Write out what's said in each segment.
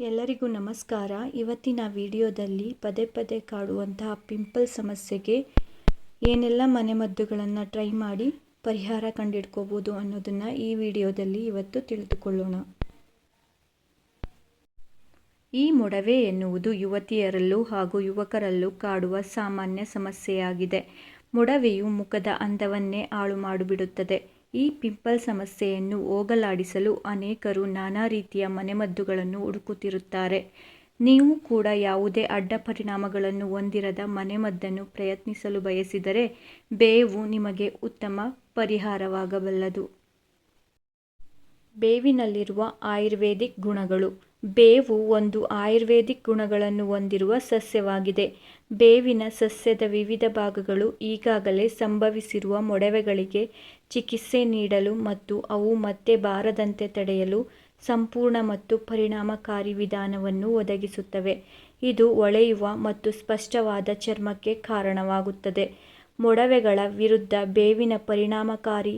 ಎಲ್ಲರಿಗೂ ನಮಸ್ಕಾರ. ಇವತ್ತಿನ ವಿಡಿಯೋದಲ್ಲಿ ಪದೇ ಪದೇ ಕಾಡುವಂತಹ ಪಿಂಪಲ್ ಸಮಸ್ಯೆಗೆ ಏನೆಲ್ಲ ಮನೆಮದ್ದುಗಳನ್ನು ಟ್ರೈ ಮಾಡಿ ಪರಿಹಾರ ಕಂಡಿಡ್ಕೋಬೋದು ಅನ್ನೋದನ್ನು ಈ ವಿಡಿಯೋದಲ್ಲಿ ಇವತ್ತು ತಿಳಿದುಕೊಳ್ಳೋಣ. ಈ ಮೊಡವೆ ಎನ್ನುವುದು ಯುವತಿಯರಲ್ಲೂ ಹಾಗೂ ಯುವಕರಲ್ಲೂ ಕಾಡುವ ಸಾಮಾನ್ಯ ಸಮಸ್ಯೆಯಾಗಿದೆ. ಮೊಡವೆಯು ಮುಖದ ಅಂದವನ್ನೇ ಹಾಳು ಮಾಡಿಬಿಡುತ್ತದೆ. ಈ ಪಿಂಪಲ್ ಸಮಸ್ಯೆಯನ್ನು ಹೋಗಲಾಡಿಸಲು ಅನೇಕರು ನಾನಾ ರೀತಿಯ ಮನೆಮದ್ದುಗಳನ್ನು ಹುಡುಕುತ್ತಿರುತ್ತಾರೆ. ನೀವು ಕೂಡ ಯಾವುದೇ ಅಡ್ಡ ಪರಿಣಾಮಗಳನ್ನು ಹೊಂದಿರದ ಮನೆಮದ್ದನ್ನು ಪ್ರಯತ್ನಿಸಲು ಬಯಸಿದರೆ ಬೇವು ನಿಮಗೆ ಉತ್ತಮ ಪರಿಹಾರವಾಗಬಲ್ಲದು. ಬೇವಿನಲ್ಲಿರುವ ಆಯುರ್ವೇದಿಕ್ ಗುಣಗಳು. ಬೇವು ಒಂದು ಆಯುರ್ವೇದಿಕ್ ಗುಣಗಳನ್ನು ಹೊಂದಿರುವ ಸಸ್ಯವಾಗಿದೆ. ಬೇವಿನ ಸಸ್ಯದ ವಿವಿಧ ಭಾಗಗಳು ಈಗಾಗಲೇ ಸಂಭವಿಸಿರುವ ಮೊಡವೆಗಳಿಗೆ ಚಿಕಿತ್ಸೆ ನೀಡಲು ಮತ್ತು ಅವು ಮತ್ತೆ ಬಾರದಂತೆ ತಡೆಯಲು ಸಂಪೂರ್ಣ ಮತ್ತು ಪರಿಣಾಮಕಾರಿ ವಿಧಾನವನ್ನು ಒದಗಿಸುತ್ತವೆ. ಇದು ಒಳೆಯುವ ಮತ್ತು ಸ್ಪಷ್ಟವಾದ ಚರ್ಮಕ್ಕೆ ಕಾರಣವಾಗುತ್ತದೆ. ಮೊಡವೆಗಳ ವಿರುದ್ಧ ಬೇವಿನ ಪರಿಣಾಮಕಾರಿ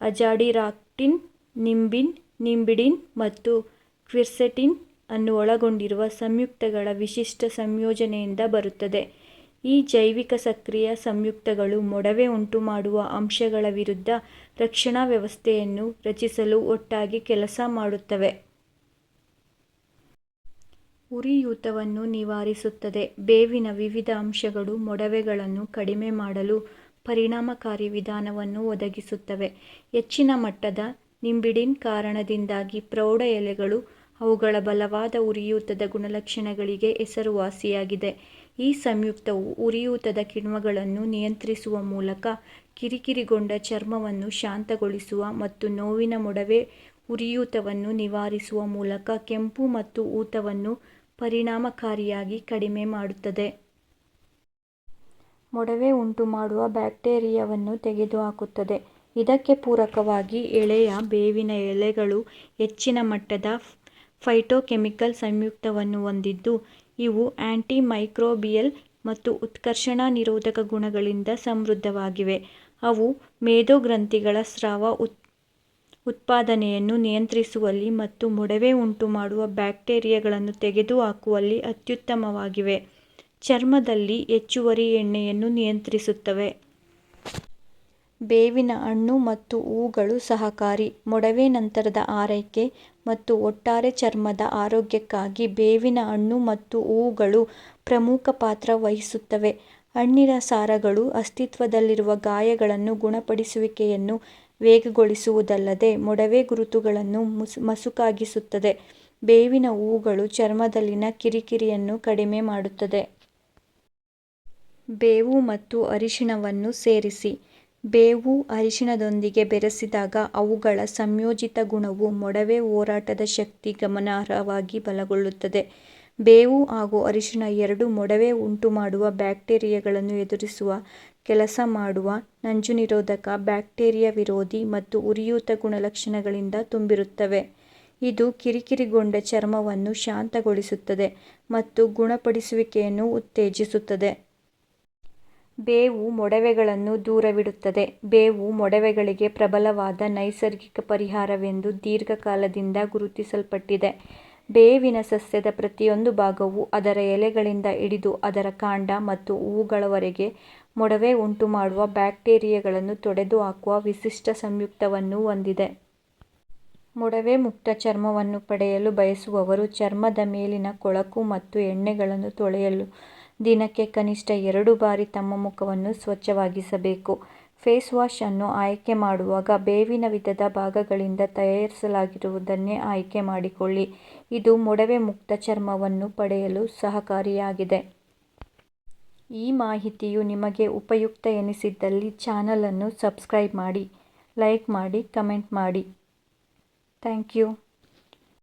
ಅಜಾಡಿರಾಕ್ಟಿನ್, ನಿಂಬಿನ್, ನಿಂಬಿಡಿನ್ ಮತ್ತು ಕ್ವಿರ್ಸೆಟಿನ್ ಅನ್ನು ಒಳಗೊಂಡಿರುವ ಸಂಯುಕ್ತಗಳ ವಿಶಿಷ್ಟ ಸಂಯೋಜನೆಯಿಂದ ಬರುತ್ತದೆ. ಈ ಜೈವಿಕ ಸಕ್ರಿಯ ಸಂಯುಕ್ತಗಳು ಮೊಡವೆ ಉಂಟುಮಾಡುವ ಅಂಶಗಳ ವಿರುದ್ಧ ರಕ್ಷಣಾ ವ್ಯವಸ್ಥೆಯನ್ನು ರಚಿಸಲು ಒಟ್ಟಾಗಿ ಕೆಲಸ ಮಾಡುತ್ತವೆ. ಉರಿಯೂತವನ್ನು ನಿವಾರಿಸುತ್ತದೆ. ಬೇವಿನ ವಿವಿಧ ಅಂಶಗಳು ಮೊಡವೆಗಳನ್ನು ಕಡಿಮೆ ಮಾಡಲು ಪರಿಣಾಮಕಾರಿ ವಿಧಾನವನ್ನು ಒದಗಿಸುತ್ತವೆ. ಹೆಚ್ಚಿನ ಮಟ್ಟದ ನಿಂಬಿಡಿನ್ ಕಾರಣದಿಂದಾಗಿ ಪ್ರೌಢ ಎಲೆಗಳು ಅವುಗಳ ಬಲವಾದ ಉರಿಯೂತದ ಗುಣಲಕ್ಷಣಗಳಿಗೆ ಹೆಸರುವಾಸಿಯಾಗಿದೆ. ಈ ಸಂಯುಕ್ತವು ಉರಿಯೂತದ ಕಿಣ್ವಗಳನ್ನು ನಿಯಂತ್ರಿಸುವ ಮೂಲಕ ಕಿರಿಕಿರಿಗೊಂಡ ಚರ್ಮವನ್ನು ಶಾಂತಗೊಳಿಸುವ ಮತ್ತು ನೋವಿನ ಮೊಡವೆ ಉರಿಯೂತವನ್ನು ನಿವಾರಿಸುವ ಮೂಲಕ ಕೆಂಪು ಮತ್ತು ಊತವನ್ನು ಪರಿಣಾಮಕಾರಿಯಾಗಿ ಕಡಿಮೆ ಮಾಡುತ್ತದೆ. ಮೊಡವೆ ಉಂಟುಮಾಡುವ ಬ್ಯಾಕ್ಟೀರಿಯಾವನ್ನು ತೆಗೆದುಹಾಕುತ್ತದೆ. ಇದಕ್ಕೆ ಪೂರಕವಾಗಿ ಎಳೆಯ ಬೇವಿನ ಎಲೆಗಳು ಹೆಚ್ಚಿನ ಮಟ್ಟದ ಫೈಟೋಕೆಮಿಕಲ್ ಸಂಯುಕ್ತವನ್ನು ಹೊಂದಿದ್ದು, ಇವು ಆಂಟಿಮೈಕ್ರೋಬಿಯಲ್ ಮತ್ತು ಉತ್ಕರ್ಷಣ ನಿರೋಧಕ ಗುಣಗಳಿಂದ ಸಮೃದ್ಧವಾಗಿವೆ. ಅವು ಮೇದೋಗ್ರಂಥಿಗಳ ಸ್ರಾವ ಉತ್ಪಾದನೆಯನ್ನು ನಿಯಂತ್ರಿಸುವಲ್ಲಿ ಮತ್ತು ಮೊಡವೆ ಉಂಟುಮಾಡುವ ಬ್ಯಾಕ್ಟೀರಿಯಾಗಳನ್ನು ತೆಗೆದುಹಾಕುವಲ್ಲಿ ಅತ್ಯುತ್ತಮವಾಗಿವೆ. ಚರ್ಮದಲ್ಲಿ ಹೆಚ್ಚುವರಿ ಎಣ್ಣೆಯನ್ನು ನಿಯಂತ್ರಿಸುತ್ತವೆ. ಬೇವಿನ ಹಣ್ಣು ಮತ್ತು ಹೂಗಳು ಸಹಕಾರಿ. ಮೊಡವೆ ನಂತರದ ಆರೈಕೆ ಮತ್ತು ಒಟ್ಟಾರೆ ಚರ್ಮದ ಆರೋಗ್ಯಕ್ಕಾಗಿ ಬೇವಿನ ಹಣ್ಣು ಮತ್ತು ಹೂವುಗಳು ಪ್ರಮುಖ ಪಾತ್ರ ವಹಿಸುತ್ತವೆ. ಹಣ್ಣಿನ ಸಾರಗಳು ಅಸ್ತಿತ್ವದಲ್ಲಿರುವ ಗಾಯಗಳನ್ನು ಗುಣಪಡಿಸುವಿಕೆಯನ್ನು ವೇಗಗೊಳಿಸುವುದಲ್ಲದೆ ಮೊಡವೆ ಗುರುತುಗಳನ್ನು ಮಸುಕಾಗಿಸುತ್ತದೆ. ಬೇವಿನ ಹೂವುಗಳು ಚರ್ಮದಲ್ಲಿನ ಕಿರಿಕಿರಿಯನ್ನು ಕಡಿಮೆ ಮಾಡುತ್ತದೆ. ಬೇವು ಮತ್ತು ಅರಿಶಿನವನ್ನು ಸೇರಿಸಿ. ಬೇವು ಅರಿಶಿನದೊಂದಿಗೆ ಬೆರೆಸಿದಾಗ ಅವುಗಳ ಸಂಯೋಜಿತ ಗುಣವು ಮೊಡವೆ ಹೋರಾಟದ ಶಕ್ತಿ ಗಮನಾರ್ಹವಾಗಿ ಬಲಗೊಳ್ಳುತ್ತದೆ. ಬೇವು ಹಾಗೂ ಅರಿಶಿಣ ಎರಡು ಮೊಡವೆ ಉಂಟುಮಾಡುವ ಬ್ಯಾಕ್ಟೀರಿಯಾಗಳನ್ನು ಎದುರಿಸುವ ಕೆಲಸ ಮಾಡುವ ನಂಜುನಿರೋಧಕ ಬ್ಯಾಕ್ಟೀರಿಯಾ ವಿರೋಧಿ ಮತ್ತು ಉರಿಯೂತ ಗುಣಲಕ್ಷಣಗಳಿಂದ ತುಂಬಿರುತ್ತವೆ. ಇದು ಕಿರಿಕಿರಿಗೊಂಡ ಚರ್ಮವನ್ನು ಶಾಂತಗೊಳಿಸುತ್ತದೆ ಮತ್ತು ಗುಣಪಡಿಸುವಿಕೆಯನ್ನು ಉತ್ತೇಜಿಸುತ್ತದೆ. ಬೇವು ಮೊಡವೆಗಳನ್ನು ದೂರವಿಡುತ್ತದೆ. ಬೇವು ಮೊಡವೆಗಳಿಗೆ ಪ್ರಬಲವಾದ ನೈಸರ್ಗಿಕ ಪರಿಹಾರವೆಂದು ದೀರ್ಘಕಾಲದಿಂದ ಗುರುತಿಸಲ್ಪಟ್ಟಿದೆ. ಬೇವಿನ ಸಸ್ಯದ ಪ್ರತಿಯೊಂದು ಭಾಗವು ಅದರ ಎಲೆಗಳಿಂದ ಹಿಡಿದು ಅದರ ಕಾಂಡ ಮತ್ತು ಹೂವುಗಳವರೆಗೆ ಮೊಡವೆ ಉಂಟುಮಾಡುವ ಬ್ಯಾಕ್ಟೀರಿಯಾಗಳನ್ನು ತೊಡೆದುಹಾಕುವ ವಿಶಿಷ್ಟ ಸಂಯುಕ್ತವನ್ನು ಹೊಂದಿದೆ. ಮೊಡವೆ ಮುಕ್ತ ಚರ್ಮವನ್ನು ಪಡೆಯಲು ಬಯಸುವವರು ಚರ್ಮದ ಮೇಲಿನ ಕೊಳಕು ಮತ್ತು ಎಣ್ಣೆಗಳನ್ನು ತೊಳೆಯಲು ದಿನಕ್ಕೆ ಕನಿಷ್ಠ ಎರಡು ಬಾರಿ ತಮ್ಮ ಮುಖವನ್ನು ಸ್ವಚ್ಛವಾಗಿಸಬೇಕು. ಫೇಸ್ ವಾಶ್ ಅನ್ನು ಆಯ್ಕೆ ಮಾಡುವಾಗ ಬೇವಿನ ವಿಧದ ಭಾಗಗಳಿಂದ ತಯಾರಿಸಲಾಗಿರುವುದನ್ನೇ ಆಯ್ಕೆ ಮಾಡಿಕೊಳ್ಳಿ. ಇದು ಮೊಡವೆ ಮುಕ್ತ ಚರ್ಮವನ್ನು ಪಡೆಯಲು ಸಹಕಾರಿಯಾಗಿದೆ. ಈ ಮಾಹಿತಿಯು ನಿಮಗೆ ಉಪಯುಕ್ತ ಎನಿಸಿದ್ದಲ್ಲಿ ಚಾನಲನ್ನು ಸಬ್ಸ್ಕ್ರೈಬ್ ಮಾಡಿ, ಲೈಕ್ ಮಾಡಿ, ಕಮೆಂಟ್ ಮಾಡಿ. Thank you.